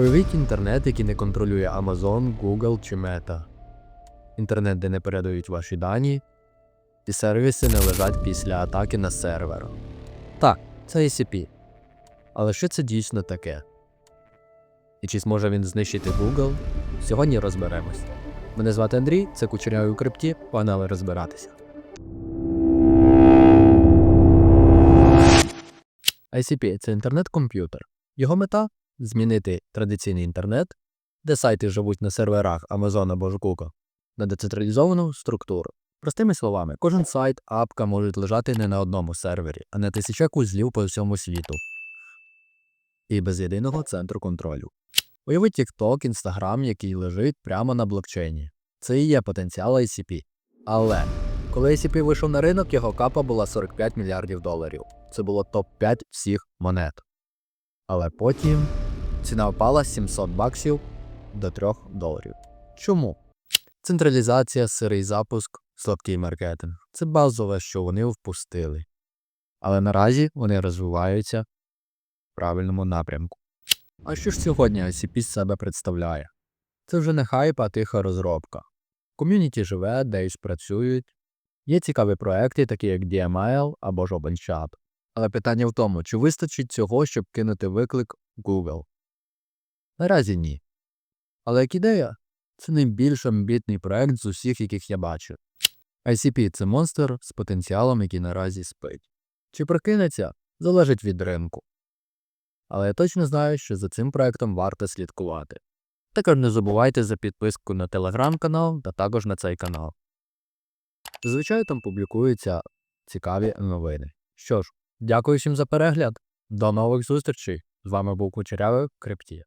Уявіть інтернет, який не контролює Amazon, Google чи Meta. Інтернет, де не передають ваші дані, і сервіси не лежать після атаки на сервер. Так, це ACP. Але що це дійсно таке? І чи зможе він знищити Google? Сьогодні розберемось. Мене звати Андрій, це Кучерявий у крипті, погнали розбиратися. ICP – це інтернет-комп'ютер. Його мета змінити традиційний інтернет, де сайти живуть на серверах Amazon або Google, на децентралізовану структуру. Простими словами, кожен сайт, апка можуть лежати не на одному сервері, а на тисячах узлів по всьому світу. І без єдиного центру контролю. Уявіть TikTok, Instagram, який лежить прямо на блокчейні. Це і є потенціал ICP. Але коли ICP вийшов на ринок, його капа була 45 мільярдів доларів. Це було топ-5 всіх монет. Але потім ціна впала з 700 баксів до 3 доларів. Чому? Централізація, сирий запуск, слабкий маркетинг це базове, що вони впустили. Але наразі вони розвиваються в правильному напрямку. А що ж сьогодні ICP з себе представляє? Це вже не хайп, а тиха розробка. Ком'юніті живе, дейс працюють. Є цікаві проекти, такі як DML або ж OpenChat. Але питання в тому, чи вистачить цього, щоб кинути виклик Google? Наразі ні. Але як ідея, це найбільш амбітний проект з усіх, яких я бачив. ICP це монстр з потенціалом, який наразі спить. Чи прокинеться, залежить від ринку. Але я точно знаю, що за цим проектом варто слідкувати. Також не забувайте за підписку на телеграм-канал та також на цей канал. Зазвичай там публікуються цікаві новини. Що ж, дякую всім за перегляд. До нових зустрічей. З вами був Кучерявий в Крипті.